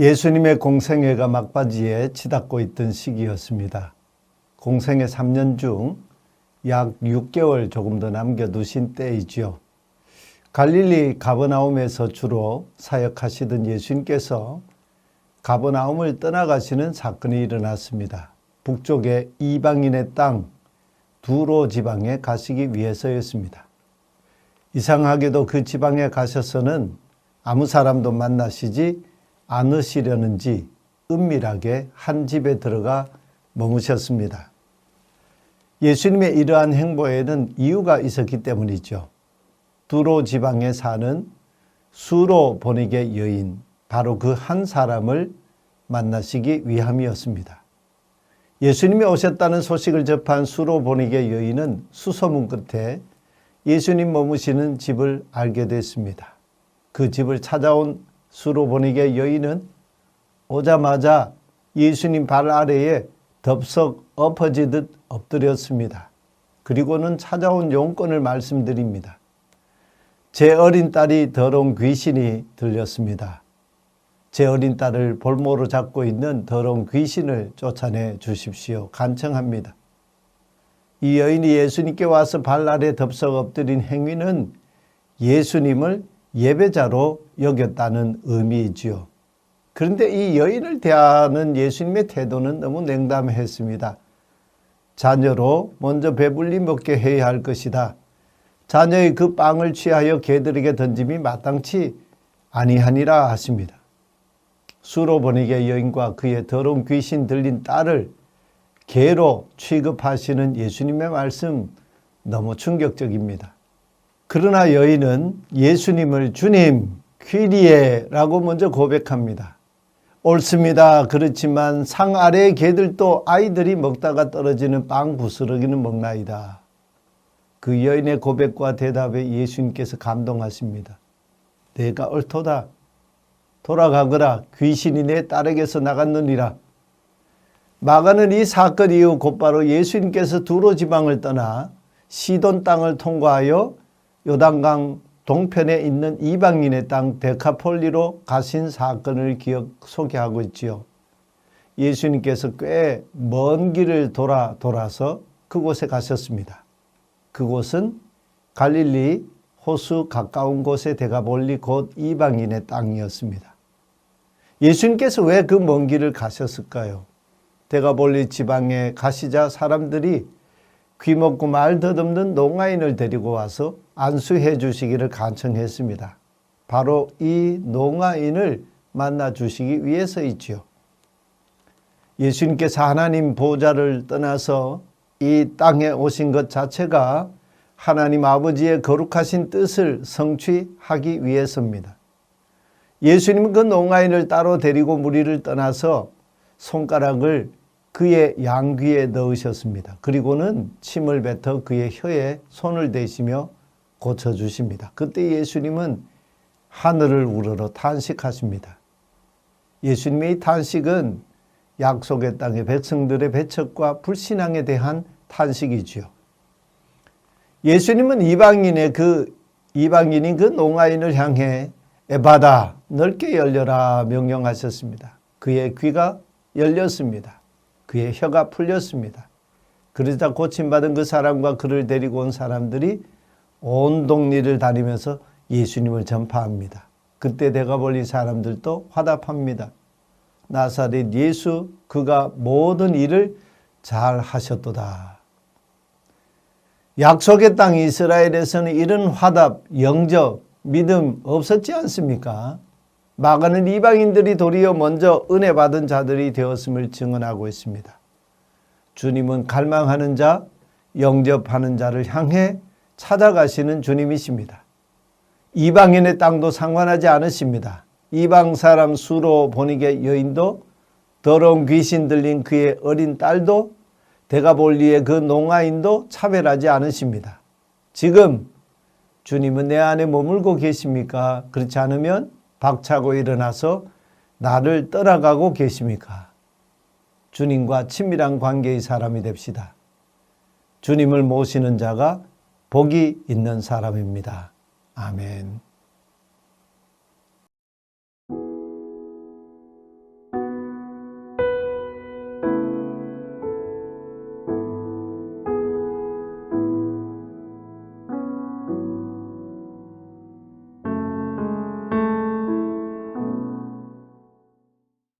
예수님의 공생애가 막바지에 치닫고 있던 시기였습니다. 공생애 3년 중 약 6개월 조금 더 남겨두신 때이지요. 갈릴리 가버나움에서 주로 사역하시던 예수님께서 가버나움을 떠나가시는 사건이 일어났습니다. 북쪽의 이방인의 땅 두로 지방에 가시기 위해서였습니다. 이상하게도 그 지방에 가셔서는 아무 사람도 만나시지 않으시려는지 은밀하게 한 집에 들어가 머무셨습니다. 예수님의 이러한 행보에는 이유가 있었기 때문이죠. 두로 지방에 사는 수로 보니게 여인, 바로 그 한 사람을 만나시기 위함이었습니다. 예수님이 오셨다는 소식을 접한 수로 보니게 여인은 수소문 끝에 예수님 머무시는 집을 알게 됐습니다. 그 집을 찾아온 수로 보니게 여인은 오자마자 예수님 발 아래에 덥석 엎어지듯 엎드렸습니다. 그리고는 찾아온 용건을 말씀드립니다. 제 어린 딸이 더러운 귀신이 들렸습니다. 제 어린 딸을 볼모로 잡고 있는 더러운 귀신을 쫓아내 주십시오. 간청합니다. 이 여인이 예수님께 와서 발 아래 덥석 엎드린 행위는 예수님을 예배자로 여겼다는 의미이지요. 그런데 이 여인을 대하는 예수님의 태도는 너무 냉담했습니다. 자녀로 먼저 배불리 먹게 해야 할 것이다. 자녀의 그 빵을 취하여 개들에게 던짐이 마땅치 아니하니라 하십니다. 수로 보내게 여인과 그의 더러운 귀신 들린 딸을 개로 취급하시는 예수님의 말씀 너무 충격적입니다. 그러나 여인은 예수님을 주님, 퀴리에라고 먼저 고백합니다. 옳습니다. 그렇지만 상 아래의 개들도 아이들이 먹다가 떨어지는 빵 부스러기는 먹나이다. 그 여인의 고백과 대답에 예수님께서 감동하십니다. 내가 옳도다. 돌아가거라. 귀신이 내 딸에게서 나갔느니라. 마가는 이 사건 이후 곧바로 예수님께서 두로 지방을 떠나 시돈 땅을 통과하여 요단강 동편에 있는 이방인의 땅 데카폴리로 가신 사건을 기억 소개하고 있지요. 예수님께서 꽤 먼 길을 돌아 돌아서 그곳에 가셨습니다. 그곳은 갈릴리 호수 가까운 곳에 데가볼리 곧 이방인의 땅이었습니다. 예수님께서 왜 그 먼 길을 가셨을까요? 데가볼리 지방에 가시자 사람들이 귀먹고 말 더듬는 농아인을 데리고 와서 안수해 주시기를 간청했습니다. 바로 이 농아인을 만나 주시기 위해서이지요. 예수님께서 하나님 보좌를 떠나서 이 땅에 오신 것 자체가 하나님 아버지의 거룩하신 뜻을 성취하기 위해서입니다. 예수님은 그 농아인을 따로 데리고 무리를 떠나서 손가락을 그의 양귀에 넣으셨습니다. 그리고는 침을 뱉어 그의 혀에 손을 대시며 고쳐주십니다. 그때 예수님은 하늘을 우러러 탄식하십니다. 예수님의 탄식은 약속의 땅의 백성들의 배척과 불신앙에 대한 탄식이지요. 예수님은 이방인의 그 이방인인 그 농아인을 향해 에바다 넓게 열려라 명령하셨습니다. 그의 귀가 열렸습니다. 그의 혀가 풀렸습니다. 그러자 고침받은 그 사람과 그를 데리고 온 사람들이 온 동리를 다니면서 예수님을 전파합니다. 그때 내가 벌린 사람들도 화답합니다. 나사렛 예수 그가 모든 일을 잘 하셨도다. 약속의 땅 이스라엘에서는 이런 화답, 영적, 믿음 없었지 않습니까? 마가는 이방인들이 도리어 먼저 은혜 받은 자들이 되었음을 증언하고 있습니다. 주님은 갈망하는 자, 영접하는 자를 향해 찾아가시는 주님이십니다. 이방인의 땅도 상관하지 않으십니다. 이방 사람 수로 보니게 여인도 더러운 귀신 들린 그의 어린 딸도 대가볼리의 그 농아인도 차별하지 않으십니다. 지금 주님은 내 안에 머물고 계십니까? 그렇지 않으면 박차고 일어나서 나를 떠나가고 계십니까? 주님과 친밀한 관계의 사람이 됩시다. 주님을 모시는 자가 복이 있는 사람입니다. 아멘.